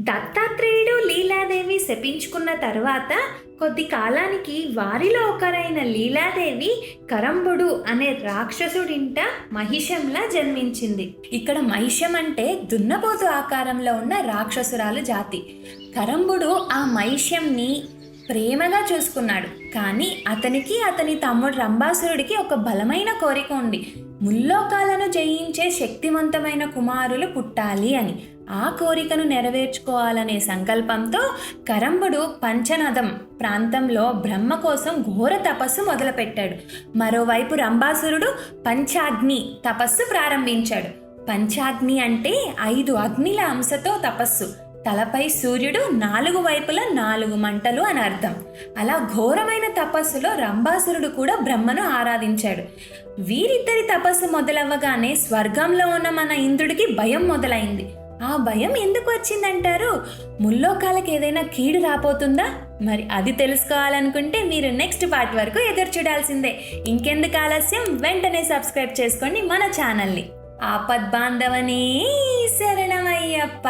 దత్తాత్రేయుడు లీలాదేవి శపించుకున్న తర్వాత కొద్ది కాలానికి వారిలో ఒకరైన లీలాదేవి కరంబుడు అనే రాక్షసుడింట మహిషంలా జన్మించింది. ఇక్కడ మహిషం అంటే దున్నపోతు ఆకారంలో ఉన్న రాక్షసురాలు జాతి. కరంబుడు ఆ మహిష్యంని ప్రేమగా చూసుకున్నాడు. కానీ అతనికి అతని తమ్ముడు రంభాసురుడికి ఒక బలమైన కోరిక ఉంది. ముల్లోకాలను జయించే శక్తివంతమైన కుమారులు పుట్టాలి అని ఆ కోరికను నెరవేర్చుకోవాలనే సంకల్పంతో కరంబుడు పంచనదం ప్రాంతంలో బ్రహ్మ కోసం ఘోర తపస్సు మొదలుపెట్టాడు. మరోవైపు రంభాసురుడు పంచాగ్ని తపస్సు ప్రారంభించాడు. పంచాగ్ని అంటే ఐదు అగ్నిల అంశతో తపస్సు. తలపై సూర్యుడు నాలుగు వైపులా నాలుగు మంటలు అని అర్థం. అలా ఘోరమైన తపస్సులో రంభాసురుడు కూడా బ్రహ్మను ఆరాధించాడు. వీరిద్దరి తపస్సు మొదలవ్వగానే స్వర్గంలో ఉన్న మన ఇంద్రుడికి భయం మొదలైంది. ఆ భయం ఎందుకు వచ్చిందంటారు? ముల్లోకాలకు ఏదైనా కీడు రాపోతుందా మరి అది తెలుసుకోవాలనుకుంటే మీరు నెక్స్ట్ పార్ట్ వరకు ఎదురు చూడాల్సిందే. ఇంకెందుకు ఆలస్యం? వెంటనే సబ్స్క్రైబ్ చేసుకోండి మన ఛానల్ని. ఆపద్ బాంధవనే శరణమయ్యప్ప.